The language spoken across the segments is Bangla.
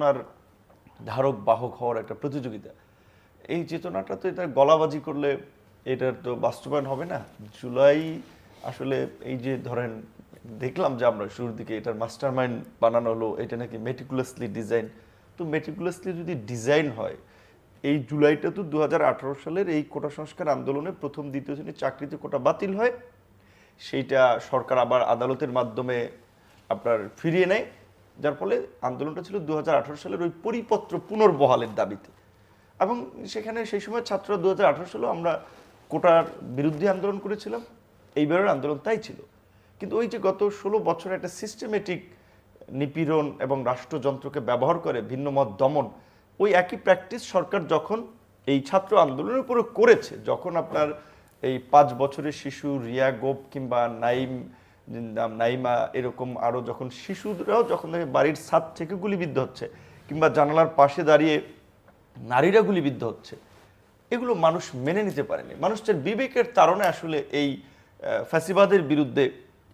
চেতনার ধারক বাহক হওয়ার একটা প্রতিযোগিতা। এই চেতনাটা তো এটা গলাবাজি করলে এটার তো বাস্তবায়ন হবে না। জুলাই আসলে এই যে ধরেন, দেখলাম যে আমরা শুরুর দিকে এটার মাস্টার মাইন্ড বানানো হলো, এটা নাকি মেটিকুলাসলি ডিজাইন তো মেটিকুলাসলি যদি ডিজাইন হয়, এই জুলাইটা তো দু হাজার আঠারো সালের এই কোটা সংস্কার আন্দোলনে প্রথম, দ্বিতীয় শ্রেণির চাকরিতে কোটা বাতিল হয়। সেইটা সরকার আবার আদালতের মাধ্যমে আপনার ফিরিয়ে নেয়। যার ফলে আন্দোলনটা ছিল দু হাজার আঠারো সালের ওই পরিপত্র পুনর্বহালের দাবিতে। এবং সেখানে সেই সময় ছাত্ররা দু সালেও আমরা কোটার বিরুদ্ধে আন্দোলন করেছিলাম, এইবারের আন্দোলন তাই ছিল। কিন্তু ওই যে গত ষোলো বছর একটা সিস্টেমেটিক নিপীড়ন এবং রাষ্ট্রযন্ত্রকে ব্যবহার করে ভিন্ন মত দমন, ওই একই প্র্যাকটিস সরকার যখন এই ছাত্র আন্দোলনের উপরে করেছে, যখন আপনার এই পাঁচ বছরের শিশু রিয়া গোপ কিংবা নাইম নাইমা এরকম আরও যখন শিশুরাও যখন বাড়ির ছাদ থেকে গুলিবিদ্ধ হচ্ছে, কিংবা জানালার পাশে দাঁড়িয়ে নারীরা গুলিবিদ্ধ হচ্ছে, এগুলো মানুষ মেনে নিতে পারেনি। মানুষের বিবেকের তারণে আসলে এই ফ্যাসিবাদের বিরুদ্ধে,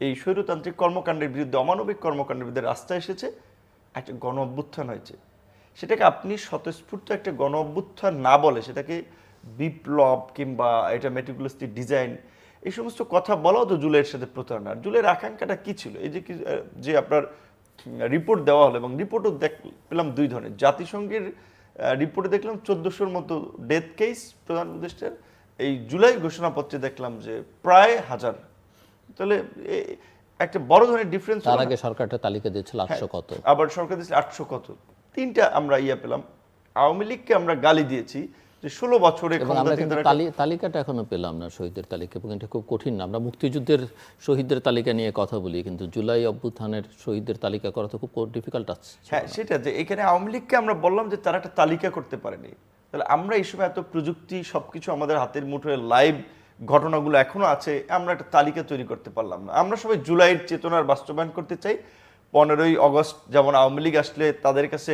এই স্বৈরতান্ত্রিক কর্মকাণ্ডের বিরুদ্ধে, অমানবিক কর্মকাণ্ডের বিরুদ্ধে রাস্তায় এসেছে, একটা গণ অভ্যুত্থান হয়েছে। সেটাকে আপনি স্বতঃস্ফূর্ত একটা গণ অভ্যুত্থান না বলে, সেটাকে বিপ্লব কিংবা এটা মেটিকুলাসটি ডিজাইন এই সমস্ত কথা বলাও তো জুলের সাথে প্রতারণা। জুলের আকাঙ্ক্ষাটা কি ছিল? এই যে কি যে আপনার রিপোর্ট দেওয়া হলো এবং রিপোর্টও দেখ পেলাম দুই ধরনের। জাতিসংঘের রিপোর্টে দেখলাম চোদ্দোশোর মতো ডেথ কেস প্রধান উপদেষ্টার। এই জুলাই ঘোষণাপত্রে দেখলাম যে প্রায় হাজার। তাহলে একটা বড় ধরনের ডিফারেন্স তার আগে সরকার একটা তালিকা দিয়েছিল আটশো কত। আবার সরকার দিয়েছে আটশো কত। তিনটা আমরা ইয়ে পেলাম। আওয়ামী লীগকে আমরা গালি দিয়েছি। যে ষোলো বছরে তালিকাটা এখনও পেলাম না শহীদের তালিকা এবং এটা খুব কঠিন না। আমরা মুক্তিযুদ্ধের শহীদদের তালিকা নিয়ে কথা বলি কিন্তু জুলাই অভ্যুত্থানের শহীদদের তালিকা করা তো খুব ডিফিকাল্ট আছে হ্যাঁ সেটা যে এখানে আওয়ামী লীগকে আমরা বললাম যে তারা একটা তালিকা করতে পারেনি। তাহলে আমরা এই সময় এত প্রযুক্তি সবকিছু আমাদের হাতের মুঠোয় লাইভ ঘটনাগুলো এখনও আছে আমরা একটা তালিকা তৈরি করতে পারলাম না। আমরা সবাই জুলাইয়ের চেতনার বাস্তবায়ন করতে চাই। পনেরোই অগস্ট যেমন আওয়ামী লীগ আসলে তাদের কাছে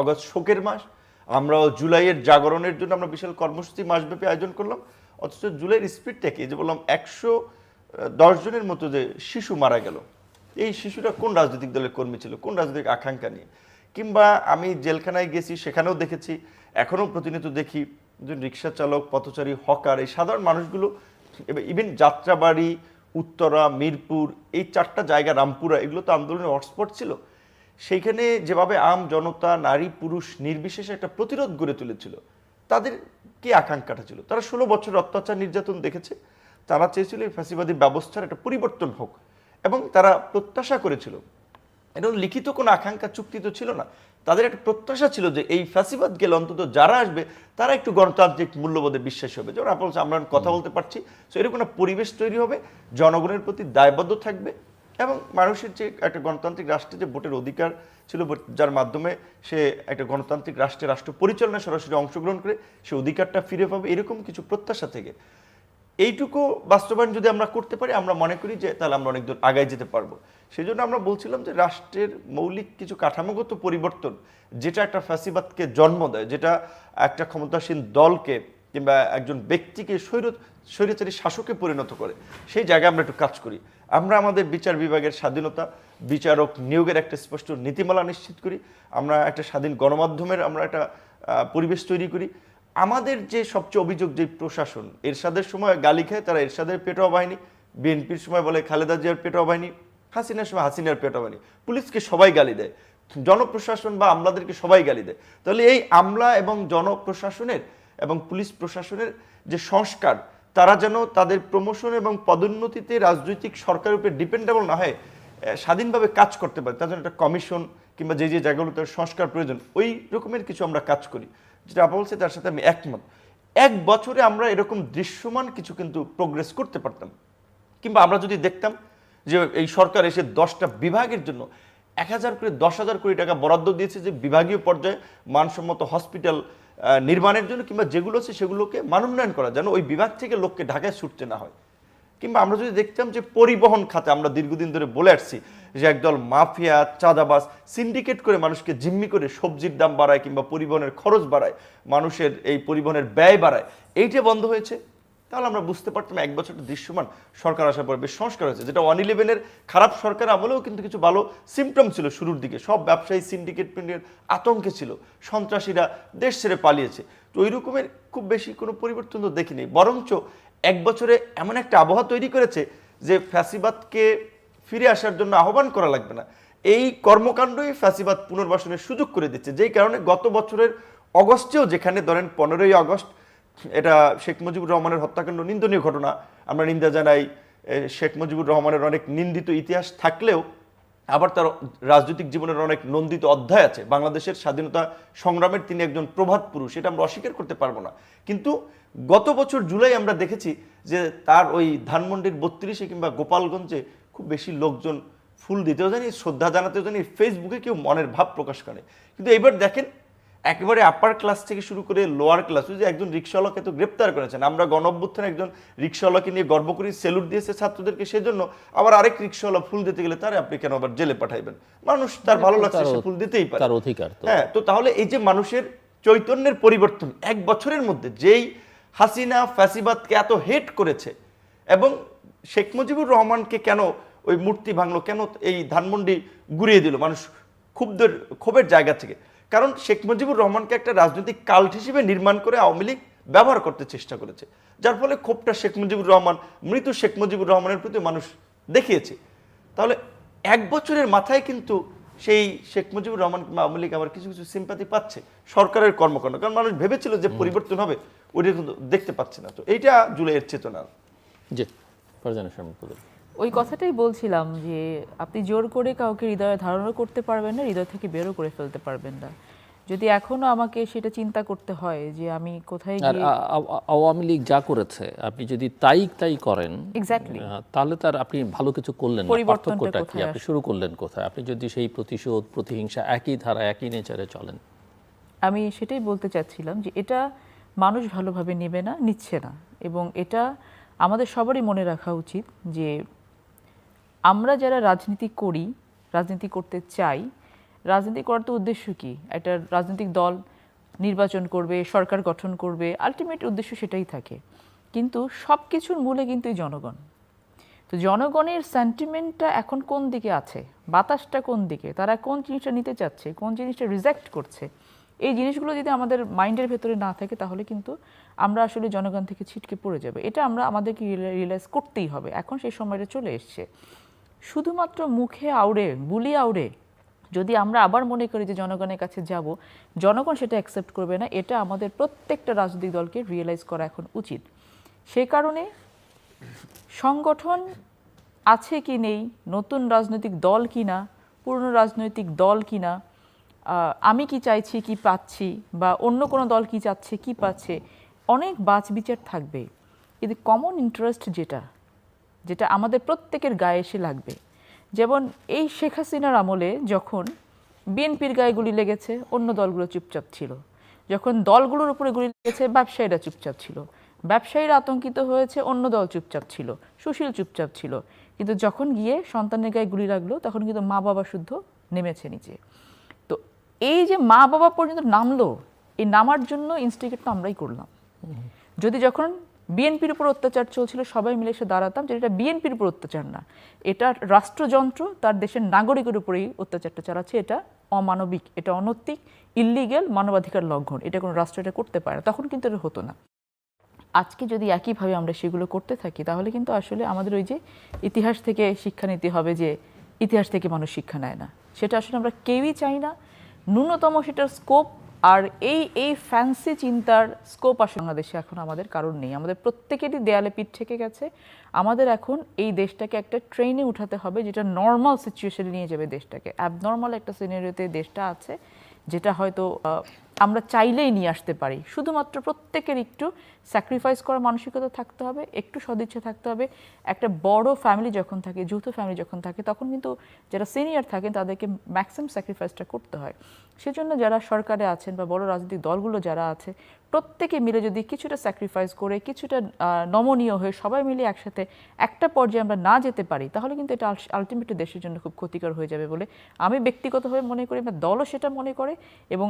অগস্ট শোকের মাস আমরাও জুলাইয়ের জাগরণের জন্য আমরা বিশাল কর্মসূচি মাসব্যাপী আয়োজন করলাম। অথচ জুলাইয়ের স্পিডটা কি যে বললাম একশো দশ জনের মতো যে শিশু মারা গেল। এই শিশুটা কোন রাজনৈতিক দলের কর্মী ছিল? কোন রাজনৈতিক আকাঙ্ক্ষা নিয়ে? কিংবা আমি জেলখানায় গেছি, সেখানেও দেখেছি, এখনও প্রতিনিয়ত দেখি যে রিক্সা চালক, পথচারী, হকার, এই সাধারণ মানুষগুলো ইভেন যাত্রাবাড়ি, উত্তরা, মিরপুর, এই চারটা জায়গা, রামপুরা, এগুলো তো আন্দোলনের হটস্পট ছিল। সেইখানে যেভাবে আম, জনতা, নারী, পুরুষ নির্বিশেষে একটা প্রতিরোধ গড়ে তুলেছিল, তাদের কি আকাঙ্ক্ষাটা ছিল? তারা ষোলো বছর অত্যাচার নির্যাতন দেখেছে, তারা চেয়েছিল এই ফ্যাসিবাদী ব্যবস্থার একটা পরিবর্তন হোক, এবং তারা প্রত্যাশা করেছিল। এটা লিখিত কোনো আকাঙ্ক্ষা, চুক্তি তো ছিল না। তাদের একটা প্রত্যাশা ছিল যে এই ফ্যাসিবাদ গেলে অন্তত যারা আসবে, তারা একটু গণতান্ত্রিক মূল্যবোধে বিশ্বাসী হবে। যেমন আপনার আমরা কথা বলতে পারছি তো এরকম একটা পরিবেশ তৈরি হবে, জনগণের প্রতি দায়বদ্ধ থাকবে এবং মানুষের যে একটা গণতান্ত্রিক রাষ্ট্রে যে ভোটের অধিকার ছিল, যার মাধ্যমে সে একটা গণতান্ত্রিক রাষ্ট্রে রাষ্ট্র পরিচালনায় সরাসরি অংশগ্রহণ করে সে অধিকারটা ফিরে পাবে, এরকম কিছু প্রত্যাশা থেকে। এইটুকু বাস্তবায়ন যদি আমরা করতে পারি, আমরা মনে করি যে তাহলে আমরা অনেক দূর আগায় যেতে পারব। সেই জন্য আমরা বলছিলাম যে রাষ্ট্রের মৌলিক কিছু কাঠামোগত পরিবর্তন, যেটা একটা ফ্যাসিবাদকে জন্ম দেয়, যেটা একটা ক্ষমতাসীন দলকে কিংবা একজন ব্যক্তিকে স্বৈর, স্বৈরাচারী শাসকে পরিণত করে, সেই জায়গায় আমরা একটু কাজ করি। আমরা আমাদের বিচার বিভাগের স্বাধীনতা, বিচারক নিয়োগের একটা স্পষ্ট নীতিমালা নিশ্চিত করি, আমরা একটা স্বাধীন গণমাধ্যমের আমরা একটা পরিবেশ তৈরি করি। আমাদের যে সবচেয়ে অভিযোগ যে প্রশাসন, এরশাদের সময় গালি খায়, তারা এরশাদের পেটোয়া বাহিনী বিএনপির সময় বলে খালেদা জিয়ার পেটোয়া বাহিনী হাসিনার সময় হাসিনার পেটোয়া বাহিনী পুলিশকে সবাই গালি দেয়, জনপ্রশাসন বা আমলাদেরকে সবাই গালি দেয়। তাহলে এই আমলা এবং জনপ্রশাসনের এবং পুলিশ প্রশাসনের যে সংস্কার তারা যেন তাদের প্রমোশন এবং পদোন্নতিতে রাজনৈতিক সরকারের উপরে ডিপেন্ডেবল না হয় স্বাধীনভাবে কাজ করতে পারে, তার জন্য একটা কমিশন কিংবা যে যে জায়গাগুলোতে সংস্কার প্রয়োজন, ওই রকমের কিছু আমরা কাজ করি, যেটা আপা বলছে তার সাথে আমি একমত। এক বছরে আমরা এরকম দৃশ্যমান কিছু কিন্তু প্রোগ্রেস করতে পারতাম। কিংবা আমরা যদি দেখতাম যে এই সরকার এসে দশটা বিভাগের জন্য এক হাজার করে দশ হাজার কোটি টাকা বরাদ্দ দিয়েছে যে বিভাগীয় পর্যায়ে মানসম্মত হসপিটাল নির্মাণের জন্য কিংবা যেগুলো আছে সেগুলোকে মানোন্নয়ন করা, যেন ওই বিভাগ থেকে লোককে ঢাকায় ছুটতে না হয়। কিংবা আমরা যদি দেখতাম যে পরিবহন খাতে, আমরা দীর্ঘদিন ধরে বলে আসছি যে একদল মাফিয়া চাঁদাবাস সিন্ডিকেট করে মানুষকে জিম্মি করে সবজির দাম বাড়ায় কিংবা পরিবহনের খরচ বাড়ায়, মানুষের এই পরিবহনের ব্যয় বাড়ায়, এইটা বন্ধ হয়েছে। তাহলে আমরা বুঝতে পারতাম এক বছরটা দৃশ্যমান সরকার আসার পর বেশ সংস্কার হয়েছে। যেটা ওয়ান ইলেভেনের খারাপ সরকার আমলেও কিন্তু কিছু ভালো সিমটম ছিল শুরুর দিকে। সব ব্যবসায়ী সিন্ডিকেট আতঙ্কে ছিল। সন্ত্রাসীরা দেশ ছেড়ে পালিয়েছে। তো ওই রকমের খুব বেশি কোনো পরিবর্তন তো দেখিনি। বরঞ্চ এক বছরে এমন একটা আবহাওয়া তৈরি করেছে যে ফ্যাসিবাদকে ফিরে আসার জন্য আহ্বান করা লাগবে না। এই কর্মকাণ্ডই ফ্যাসিবাদ পুনর্বাসনের সুযোগ করে দিচ্ছে। যেই কারণে গত বছরের অগস্টেও যেখানে ধরেন পনেরোই আগস্ট এটা শেখ মুজিবুর রহমানের হত্যাকাণ্ড নিন্দনীয় ঘটনা। আমরা নিন্দা জানাই শেখ মুজিবুর রহমানের অনেক নিন্দিত ইতিহাস থাকলেও আবার তার রাজনৈতিক জীবনের অনেক নন্দিত অধ্যায় আছে। বাংলাদেশের স্বাধীনতা সংগ্রামের তিনি একজন প্রভাত পুরুষ, এটা আমরা অস্বীকার করতে পারব না। কিন্তু গত বছর জুলাই আমরা দেখেছি যে তার ওই ধানমন্ডির বত্রিশে কিংবা গোপালগঞ্জে খুব বেশি লোকজন ফুল দিতেও জানি, শ্রদ্ধা জানাতেও জানি, ফেসবুকে কেউ মনের ভাব প্রকাশ করে। কিন্তু এবার দেখেন একেবারে আপার ক্লাস থেকে শুরু করে লোয়ার ক্লাস যে একজন রিক্সাওয়ালাকে তো গ্রেপ্তার করেছেন। আমরা গণ অভ্যুত্থানে একজন রিক্সাওয়ালাকে নিয়ে গর্ব করি সেলুট দিয়েছে ছাত্রদেরকে সেজন্য। আবার আরেক রিক্সাওয়ালা ফুল দিতে গেলে তারে আপনি কেন আবার জেলে পাঠাইবেন? মানুষ তার ভালো লাগছে সে ফুল দিতেই পারে। তার অধিকার তো। হ্যাঁ তো তাহলে এই যে মানুষের চৈতন্যের পরিবর্তন এক বছরের মধ্যে যেই হাসিনা ফ্যাসিবাদকে এত হেট করেছে এবং শেখ মুজিবুর রহমানকে কেন ওই মূর্তি ভাঙলো কেন এই ধানমন্ডি গুড়িয়ে দিল মানুষ ক্ষুব্ধের ক্ষোভের জায়গা থেকে? কারণ শেখ মুজিবুর রহমানকে একটা রাজনৈতিক কাল্ট হিসেবে নির্মাণ করে আওয়ামী লীগ ব্যবহার করতে চেষ্টা করেছে। যার ফলে ক্ষোভটা শেখ মুজিবুর রহমান, মৃত শেখ মুজিবুর রহমানের প্রতি মানুষ দেখিয়েছে। তাহলে এক বছরের মাথায় কিন্তু সেই শেখ মুজিবুর রহমান কিংবা আওয়ামী লীগ আবার কিছু কিছু সিম্পাতি পাচ্ছে সরকারের কর্মকাণ্ড। কারণ মানুষ ভেবেছিল যে পরিবর্তন হবে ওইটা কিন্তু দেখতে পাচ্ছে না। তো এইটা জুলাইয়ের চেতনা। জি। ওই কথাটাই বলছিলাম যে আপনি জোর করে কাউকে হৃদয়ে ধারণও করতে পারবেন না হৃদয় থেকে বেরও করে ফেলতে পারবেন না। যদি এখনও আমাকে সেটা চিন্তা করতে হয় যে আমি কোথায় গিয়ে আওয়ামী লীগ যা করেছে আপনি যদি তাই তাই করেন এক্স্যাক্টলি তাহলে তার আপনি ভালো কিছু করলেন না। পার্থক্যটা কি? আপনি শুরু করলেন কোথায়? আপনি যদি সেই প্রতিশোধ প্রতিহিংসা একই ধারা একই নেচারে চলেন। আমি সেটাই বলতে চাচ্ছিলাম যে এটা মানুষ ভালোভাবে নেবে না নিচ্ছে না। এবং এটা আমাদের সবারই মনে রাখা উচিত যে আমরা যারা রাজনীতি করি, রাজনীতি করতে চাই, রাজনীতি করার তো উদ্দেশ্য কি? একটা রাজনৈতিক দল নির্বাচন করবে, সরকার গঠন করবে আলটিমেট উদ্দেশ্য সেটাই থাকে। কিন্তু সব কিছুর মূলে কিন্তু এই জনগণ। তো জনগণের সেন্টিমেন্টটা এখন কোন দিকে আছে? বাতাসটা কোন দিকে? তারা কোন জিনিসটা নিতে চাচ্ছে? কোন জিনিসটা রিজেক্ট করছে? এই জিনিসগুলো যদি আমাদের মাইন্ডের ভেতরে না থাকে, তাহলে কিন্তু আমরা আসলে জনগণ থেকে ছিটকে পড়ে যাবে। এটা আমরা আমাদেরকে রিয়েলাইজ করতেই হবে। এখন সেই সময়টা চলে এসছে। শুধুমাত্র মুখে আউড়ে বুলি আউড়ে যদি আমরা আবার মনে করি যে জনগণের কাছে যাব, জনগণ সেটা অ্যাকসেপ্ট করবে না, এটা আমাদের প্রত্যেকটা রাজনৈতিক দলকে রিয়েলাইজ করা এখন উচিত। সেই কারণে সংগঠন আছে কি নেই, নতুন রাজনৈতিক দল কি না পুরনো রাজনৈতিক দল কি না আমি কি চাইছি, কি পাচ্ছি, বা অন্য কোনো দল কি চাচ্ছে, কি পাচ্ছে, অনেক বাছ বিচার থাকবে। কিন্তু কমন ইন্টারেস্ট যেটা যেটা আমাদের প্রত্যেকের গায়ে এসে লাগবে। যেমন এই শেখ হাসিনার আমলে যখন বিএনপির গায়ে গুলি লেগেছে অন্য দলগুলো চুপচাপ ছিল। যখন দলগুলোর উপরে গুলি লেগেছে ব্যবসায়ীরা চুপচাপ ছিল। ব্যবসায়ীরা আতঙ্কিত হয়েছে অন্য দল চুপচাপ ছিল। সুশীল চুপচাপ ছিল। কিন্তু যখন গিয়ে সন্তানের গায়ে গুলি লাগল তখন কিন্তু মা বাবা শুদ্ধ নেমেছে নিচে। তো এই যে মা বাবা পর্যন্ত নামলো এই নামার জন্য ইনস্টিগেট তো আমরাই করলাম। যদি যখন বিএনপির উপর অত্যাচার চলছিল, সবাই মিলে এসে দাঁড়াতাম যে এটা বিএনপির উপর অত্যাচার না। এটা রাষ্ট্রযন্ত্র, তার দেশের নাগরিকের উপরেই অত্যাচারটা চালাচ্ছে। এটা অমানবিক, এটা অনৈতিক ইল্লিগেল মানবাধিকার লঙ্ঘন। এটা কোনো রাষ্ট্র এটা করতে পারে না। তখন কিন্তু এটা হতো না। আজকে যদি একইভাবে আমরা সেগুলো করতে থাকি, তাহলে কিন্তু আসলে আমাদের ওই যে ইতিহাস থেকে শিক্ষা নিতে হবে যে ইতিহাস থেকে মানুষ শিক্ষা নেয় না। সেটা আসলে আমরা কেউই চাই না। ন্যূনতম সেটার স্কোপ আর এই এই ফ্যান্সি চিন্তার স্কোপ আসলে বাংলাদেশে এখন আমাদের কারণ নেই। আমাদের প্রত্যেকেরই দেয়ালে পিঠ থেকে গেছে। আমাদের এখন এই দেশটাকে একটা ট্রেনে উঠাতে হবে, যেটা নর্মাল সিচুয়েশনে নিয়ে যাবে দেশটাকে। অ্যাবনর্মাল একটা সিনারিওতে দেশটা আছে, যেটা হয়তো আমরা চাইলেই নিয়ে আসতে পারি। শুধুমাত্র প্রত্যেকের একটু স্যাক্রিফাইস করার মানসিকতা থাকতে হবে, একটু সদিচ্ছা থাকতে হবে। একটা বড় ফ্যামিলি যখন থাকে, যৌথ ফ্যামিলি যখন থাকে, তখন কিন্তু যারা সিনিয়র থাকেন তাদেরকে ম্যাক্সিমাম স্যাক্রিফাইসটা করতে হয়। সেজন্য যারা সরকারে আছেন বা বড় রাজনৈতিক দলগুলো যারা আছে, প্রত্যেকে মিলে যদি কিছুটা স্যাক্রিফাইস করে, কিছুটা নমনীয় হয়ে সবাই মিলে একসাথে একটা পর্যায়ে আমরা না যেতে পারি, তাহলে কিন্তু এটা আলটিমেটলি দেশের জন্য খুব ক্ষতিকর হয়ে যাবে বলে আমি ব্যক্তিগতভাবে মনে করি বা দলও সেটা মনে করে এবং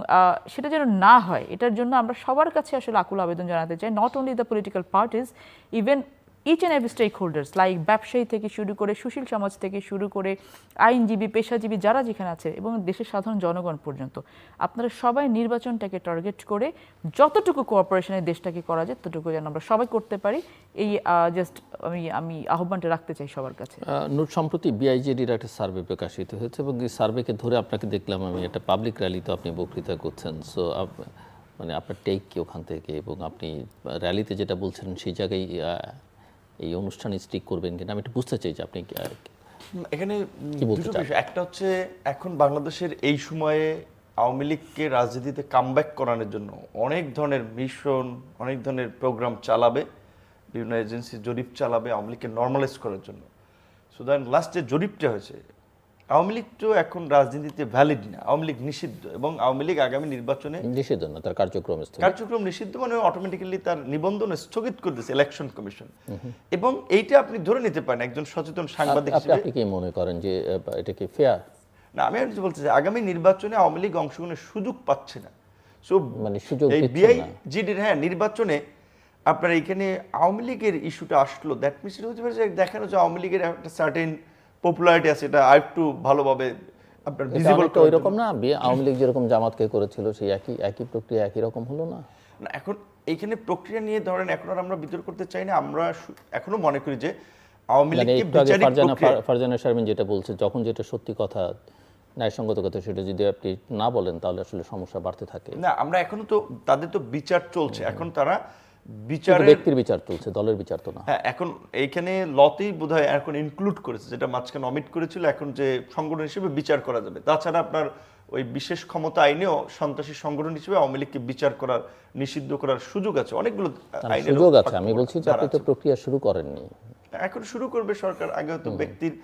সেটা যেন না হয়, এটার জন্য আমরা সবার কাছে আসলে আকুল আবেদন জানাতে চাই not only the political parties even each and every stakeholders like ব্যবসায়ী থেকে শুরু করে সুশীল সমাজ থেকে শুরু করে আইনজীবী, পেশাজীবী, যারা যেখানে আছে এবং দেশের সাধারণ জনগণ পর্যন্ত, আপনারা সবাই নির্বাচনটাকে টার্গেট করে যতটুকু কোঅপারেশনে দেশটাকে করা যায়, ততটুকু যেন আমরা সবাই করতে পারি। এই জাস্ট আমি আমি আহ্বানটা রাখতে চাই সবার কাছে। নূর সম্প্রতি বিআইজেডির একটা সার্ভে প্রকাশিত হয়েছে এবং এই সার্ভেকে ধরে আপনাকে দেখলাম আমি একটা পাবলিক র্যালিতে আপনি বক্তৃতা করছেন। সো মানে আপনার টেক কি ওখান থেকে? এবং আপনি র্যালিতে যেটা বলছেন সেই জায়গায় এই অনুষ্ঠানে স্টিক করবেন কিনা আমি একটু বুঝতে চাই যে আপনি এখানে দুটো বিষয়। একটা হচ্ছে এখন বাংলাদেশের এই সময়ে আওয়ামী লীগকে রাজনীতিতে কামব্যাক করানোর জন্য অনেক ধরনের মিশন অনেক ধরনের প্রোগ্রাম চালাবে বিভিন্ন এজেন্সি জরিপ চালাবে আওয়ামী লীগকে নর্মালাইজ করার জন্য। সুতরাং লাস্ট যে জরিপটা হয়েছে আওয়ামী লীগ তো এখন রাজনীতিতে ভ্যালিড না। আওয়ামী লীগ নিষিদ্ধ এবং আওয়ামী লীগ আগামী নির্বাচনে নিষেধ না তার কার্যক্রম কার্যক্রম নিষিদ্ধ মানে অটোমেটিক্যালি তার নিবন্ধন স্থগিত করে দিয়েছে ইলেকশন কমিশন এবং এইটা আপনি ধরে নিতে পারেন একজন সচেতন সাংবাদিক হিসেবে। আপনি কি মনে করেন যে এটা কি ফেয়ার না আমি বলতে চাই আগামী নির্বাচনে আওয়ামী লীগ অংশগ্রহণের সুযোগ পাচ্ছে না। সো মানে সুযোগ এই দিচ্ছে বিআই না। হ্যাঁ নির্বাচনে আপনার এইখানে আওয়ামী লীগের ইস্যুটা আসলো। দ্যাট মিনস হতে পারে যে দেখানো যে আওয়ামী লীগের একটা সার্টেন পপুলারিটি আছে এটা আরেকটু ভালোভাবে আপনার ভিজিবল ওই রকম না? আওয়ামী লীগ যেরকম জামাতকে করেছিল সেই একই একই প্রক্রিয়া একই রকম হলো না? না এখন এইখানে প্রক্রিয়া নিয়ে ধরেন এখন আর আমরা বিতর্ক করতে চাই না আমরা এখনও মনে করি যে আওয়ামী মানে লীগকে একটু বিচারিক ফারজানা ফারজানা শারমিন যেটা বলছে যখন যেটা সত্যি কথা ন্যায়সঙ্গত কথা সেটা যদি আপনি না বলেন তাহলে আসলে সমস্যা বাড়তে থাকে। না আমরা এখনও তো তাদের তো বিচার চলছে এখন তারা বিচারের ব্যক্তির বিচার চলছে দলের বিচার তো না। হ্যাঁ এখন এইখানে লতেই বোধহয় এখন ইনক্লুড করেছে যেটা মাঝখানে অমিট করেছিল এখন যে সংগঠন হিসেবে বিচার করা যাবে। তাছাড়া আপনার ওই বিশেষ ক্ষমতা আইনেও সন্ত্রাসী সংগঠন হিসেবে আওয়ামী লীগকে বিচার করার নিষিদ্ধ করার সুযোগ আছে। অনেকগুলো সুযোগ আছে। আমি বলছি যে আপনি তো প্রক্রিয়া শুরু করেননি। এখন শুরু করবে সরকার। আগে হয়তো ব্যক্তির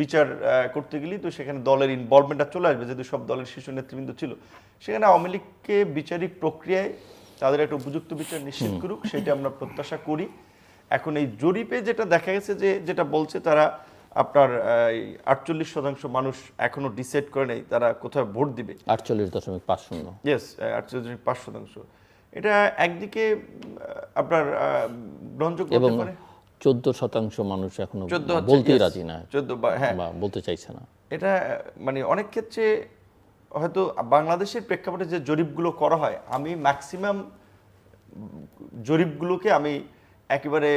বিচার করতে গেলেই তো সেখানে দলের ইনভলভমেন্টটা চলে আসবে যেহেতু সব দলের শীর্ষ নেতৃবৃন্দ ছিল। সেখানে আওয়ামী লীগকে বিচারিক প্রক্রিয়ায় তাদের একটা উপযুক্ত বিচার নিশ্চিত করুক সেটা আমরা প্রত্যাশা করি। এখন এই জরিপে যেটা দেখা গেছে যে যেটা বলছে তারা আপনার আটচল্লিশ শতাংশ মানুষ এখনও ডিসাইড করে নেই তারা কোথায় ভোট দিবে? আটচল্লিশ দশমিক পাঁচ শূন্য। ইয়েস আটচল্লিশ দশমিক পাঁচ শতাংশ। এটা একদিকে আপনার গ্রহণযোগ্য এবং চোদ্দ শতাংশ মানুষ এখনও চোদ্দ বলতেই রাজি না। চোদ্দ হ্যাঁ। বলতে চাইছে না। এটা মানে অনেক ক্ষেত্রে হয়তো বাংলাদেশের প্রেক্ষাপটে যে জরিপগুলো করা হয় আমি ম্যাক্সিমাম জরিপগুলোকে আমি একেবারে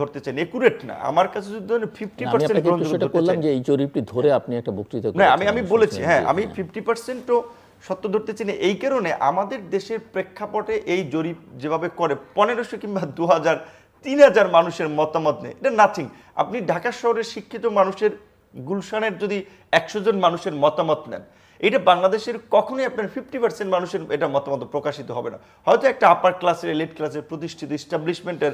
ধরতে চাই। একুরেট না আমার কাছে যদি ফিফটি আমি পার্সেন্ট করলাম যে এই জরিপটি ধরে আপনি একটা বক্তৃতা না আমি আমি বলেছি হ্যাঁ আমি ফিফটি পার্সেন্টও সত্য ধরতে চাই এই কারণে আমাদের দেশের প্রেক্ষাপটে এই জরিপ যেভাবে করে পনেরোশো কিংবা দু হাজার তিন হাজার মানুষের মতামত নেই। এটা নাথিং আপনি ঢাকা শহরের শিক্ষিত মানুষের গুলশানের যদি একশো জন মানুষের মতামত নেন এটা বাংলাদেশের কখনোই আপনার ফিফটি পার্সেন্ট মানুষের এটা মতামত প্রকাশিত হবে না। হয়তো একটা আপার ক্লাসের এলিট ক্লাসের প্রতিষ্ঠিত ইস্টাবলিশমেন্টের